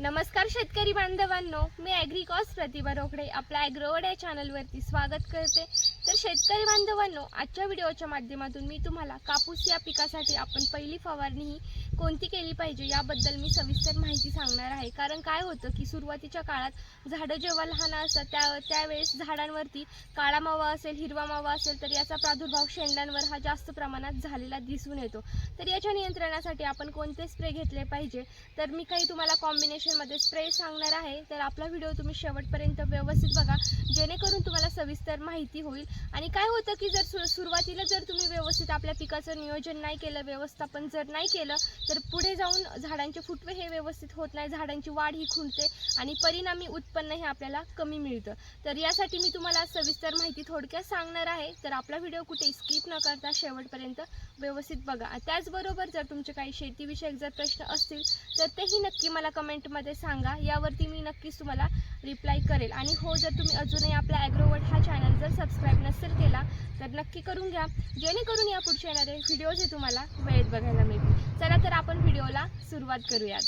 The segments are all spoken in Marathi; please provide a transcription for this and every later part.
नमस्कार शेतकरी बांधवांनो मी ॲग्रिकॉस प्रतिभा रोकडे. आपल्या ॲग्रोवड या चॅनलवरती स्वागत करते. तर शेतकरी बांधवांनो आजच्या व्हिडिओच्या माध्यमातून मी तुम्हाला कापूस या पिकासाठी आपण पहिली फवारणी ही कोणती केली पाहिजे याबद्दल मी सविस्तर माहिती सांगणार आहे. कारण काय होतं की सुरुवातीच्या काळात झाडं जेव्हा लहान असतात त्या त्यावेळेस झाडांवरती काळा मावा असेल हिरवा मावा असेल तर याचा प्रादुर्भाव शेंड्यांवर हा जास्त प्रमाणात झालेला दिसून येतो. तर याच्या नियंत्रणासाठी आपण कोणते स्प्रे घेतले पाहिजे? तर मी काही तुम्हाला कॉम्बिनेशनमध्ये स्प्रे सांगणार आहे. तर आपला व्हिडिओ तुम्ही शेवटपर्यंत व्यवस्थित बघा जेणेकरून तुम्हाला सविस्तर माहिती होईल. आणि काय होतं की जर सु सुरुवातीला जर तुम्ही व्यवस्थित आपल्या पिकाचं नियोजन नाही केलं व्यवस्थापन जर नाही केलं तर पुढे जाऊन झाडांचे फुटवे हे व्यवस्थित होत नाही झाडांची वाढ ही खुंटते आणि परिणामी उत्पन्न हे आपल्याला कमी मिळतं. तर यासाठी मी तुम्हाला सविस्तर माहिती थोडक्यात सांगणार आहे. तर आपला व्हिडिओ कुठे स्किप न करता शेवटपर्यंत व्यवस्थित बघा. त्याचबरोबर जर तुमचे काही शेतीविषयक जर प्रश्न असतील तर तेही नक्की मला कमेंटमध्ये सांगा. यावरती मी नक्कीच तुम्हाला रिप्लाय करेल. आणि हो जर तुम्ही अजूनही आपला ॲग्रोवर्ड हा चॅनल जर सबस्क्राईब नसेल केला तर नक्की करून घ्या. जेणेकरून या पुढच्या येणारे व्हिडिओज हे तुम्हाला वेळेत बघायला मिळतील. चला तर आपण व्हिडिओला सुरुवात करूयात.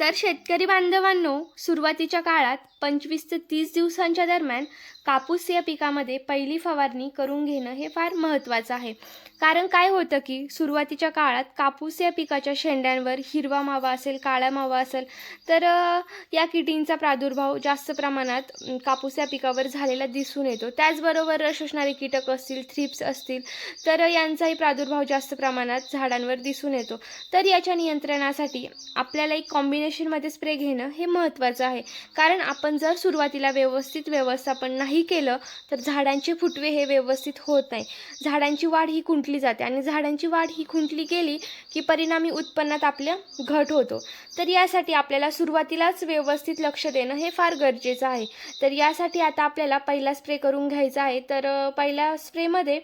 तर शेतकरी बांधवांनो सुरुवातीच्या काळात पंचवीस ते तीस दिवसांच्या दरम्यान कापूस या पिकामध्ये पहिली फवारणी करून घेणं हे फार महत्त्वाचं आहे. कारण काय होतं की सुरुवातीच्या काळात कापूस या पिकाच्या शेंड्यांवर हिरवा मावा असेल काळा मावा असेल तर या किटींचा प्रादुर्भाव जास्त प्रमाणात कापूस या पिकावर झालेला दिसून येतो. त्याचबरोबर रस असणारे कीटक असतील थ्रिप्स असतील तर यांचाही प्रादुर्भाव जास्त प्रमाणात झाडांवर दिसून येतो. तर याच्या नियंत्रणासाठी आपल्याला एक कॉम्बिनेशनमध्ये स्प्रे घेणं हे महत्त्वाचं आहे. कारण आपण जर सुरुवातीला व्यवस्थित व्यवस्थापन नाही केलं तर झाडांचे फुटवे हे व्यवस्थित होत नाही. झाडांची वाढ ही खुंटली जाते आणि झाडांची वाढ ही खुंटली गेली की परिणामी उत्पन्नात आपल्या घट होतो. तर यासाठी आपल्याला सुरुवातीलाच व्यवस्थित लक्ष देणं हे फार गरजेचं आहे. तर यासाठी आता आपल्याला पहिला स्प्रे करून घ्यायचा आहे. तर पहिल्या स्प्रेमध्ये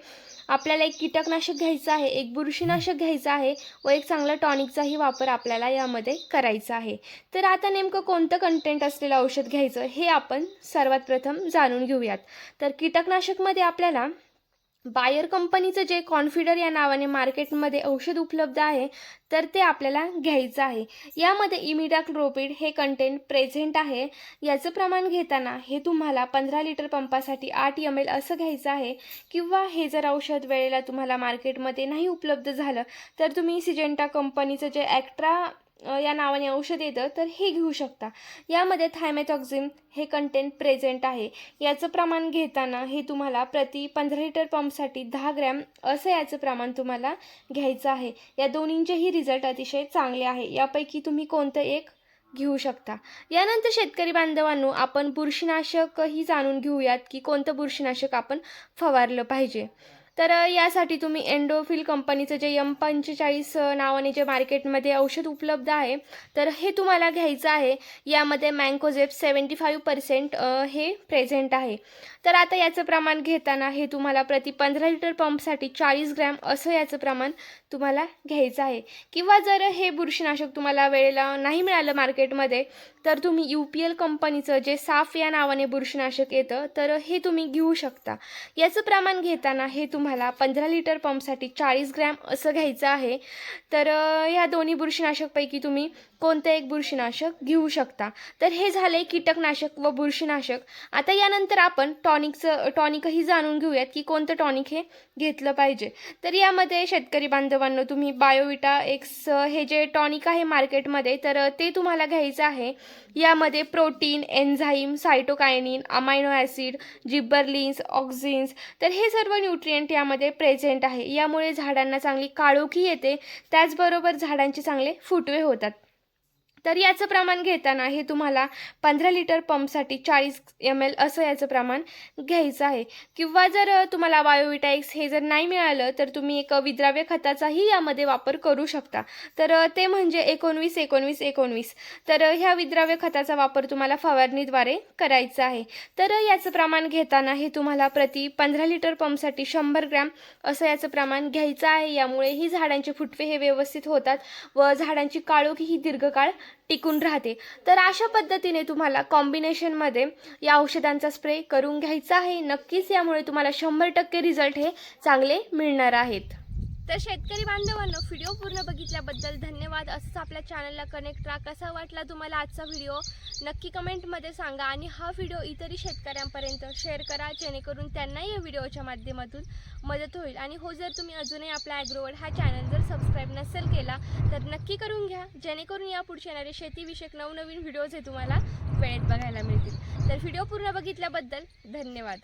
आपल्याला एक कीटकनाशक घ्यायचं आहे एक बुरशीनाशक घ्यायचं आहे व एक चांगला टॉनिकचाही वापर आपल्याला यामध्ये करायचा आहे. तर आता नेमकं कोणतं कंटेंट असलेलं औषध घ्यायचं हे आपण सर्वात प्रथम जाणून घेऊयात. तर कीटकनाशकमध्ये आपल्याला बायर कंपनीचं जे कॉन्फिडर या नावाने मार्केटमध्ये औषध उपलब्ध आहे तर ते आपल्याला घ्यायचं आहे. यामध्ये इमिडाक्लोपिड हे कंटेंट प्रेझेंट आहे. याचं प्रमाण घेताना हे तुम्हाला पंधरा लिटर पंपासाठी आठ एम एल असं घ्यायचं आहे किंवा हे जर औषध वेळेला तुम्हाला मार्केटमध्ये नाही उपलब्ध झालं तर तुम्ही सिजेंटा कंपनीचं जे ॲक्ट्रा या नावाने औषध येतं तर हे घेऊ शकता. यामध्ये थायमेथॉक्झिम हे कंटेंट प्रेझेंट आहे. याचं प्रमाण घेताना हे तुम्हाला प्रति पंधरा लिटर पंपसाठी दहा ग्रॅम असं याचं प्रमाण तुम्हाला घ्यायचं आहे. या दोन्हींचेही रिझल्ट अतिशय चांगले आहे. यापैकी तुम्ही कोणतं एक घेऊ शकता. यानंतर शेतकरी बांधवांनो आपण बुरशीनाशकही जाणून घेऊयात की कोणतं बुरशीनाशक आपण फवारलं पाहिजे. तर यासाठी तुम्ही एंडोफिल कंपनीचं जे यम पंचेचाळीस नावाने जे मार्केटमध्ये औषध उपलब्ध आहे तर हे तुम्हाला घ्यायचं आहे. यामध्ये मँकोझेप सेवन्टी फाईव्ह पर्सेंट हे प्रेझेंट आहे. तर आता याचं प्रमाण घेताना हे तुम्हाला प्रति पंधरा लिटर पंपसाठी चाळीस ग्रॅम असं याचं प्रमाण तुम्हाला घ्यायचं आहे. किंवा जर हे बुरशीनाशक तुम्हाला वेळेला नाही मिळालं मार्केटमध्ये तर तुम्ही यू पी एल कंपनीचं जे साफ या नावाने बुरशीनाशक येतं तर हे तुम्ही घेऊ शकता. याचं प्रमाण घेताना हे तुम्हाला पंधरा लिटर पंपसाठी चाळीस ग्रॅम असं घ्यायचं आहे. तर या ह्या दोन्ही बुरशीनाशकपैकी तुम्ही कोणतं एक बुरशीनाशक घेऊ शकता? तर हे झाले कीटकनाशक व बुरशीनाशक. आता यानंतर आपण टॉनिकचं टॉनिकही जाणून घेऊयात की कोणतं टॉनिक हे घेतलं पाहिजे. तर यामध्ये शेतकरी बांधवांनो तुम्ही बायोविटा एक्स हे जे टॉनिक आहे मार्केटमध्ये तर ते तुम्हाला घ्यायचं आहे. यामध्ये protein enzyme cytokinin amino acid gibberellins auxins तर हे सर्व न्यूट्रिएंट यामध्ये प्रेझेंट आहे. यामुळे झाडांना चांगली काळोखी येते. त्याचबरोबर झाडांचे चांगले फुटवे होतात. तर याचं प्रमाण घेताना हे तुम्हाला पंधरा लिटर पंपसाठी चाळीस एम एल असं याचं प्रमाण घ्यायचं आहे. किंवा जर तुम्हाला बायोविटाईक्स हे जर नाही मिळालं तर तुम्ही एक विद्राव्य खताचाही यामध्ये वापर करू शकता. तर ते म्हणजे एकोणवीस एकोणवीस एकोणवीस. तर ह्या विद्राव्य खताचा वापर तुम्हाला फवारणीद्वारे करायचा आहे. तर याचं प्रमाण घेताना हे तुम्हाला प्रति पंधरा लिटर पंपसाठी शंभर ग्रॅम असं याचं प्रमाण घ्यायचं आहे. यामुळे ही झाडांचे फुटवे हे व्यवस्थित होतात व झाडांची काळोखी ही दीर्घकाळ टिकून राहते. तर अशा पद्धतीने तुम्हाला कॉम्बिनेशनमध्ये या औषधांचा स्प्रे करून घ्यायचा आहे. नक्कीच यामुळे तुम्हाला शंभर टक्के रिझल्ट हे चांगले मिळणार आहेत. तर शेतकरी बांधवांनो व्हिडिओ पूर्ण बघितल्याबद्दल धन्यवाद. असंच आपल्या चॅनलला कनेक्ट राहा कसा वाटला तुम्हाला आजचा व्हिडिओ नक्की कमेंटमध्ये सांगा. आणि हा व्हिडिओ इतरही शेतकऱ्यांपर्यंत शेअर करा. जेणेकरून त्यांनाही या व्हिडिओच्या माध्यमातून मदत होईल. आणि हो जर तुम्ही अजूनही आपला ॲग्रोवर्ड हा चॅनल जर सबस्क्राईब नसेल केला तर नक्की करून घ्या. जेणेकरून या येणारे शेतीविषयक नवनवीन व्हिडिओज हे तुम्हाला वेळेत बघायला मिळतील. तर व्हिडिओ पूर्ण बघितल्याबद्दल धन्यवाद.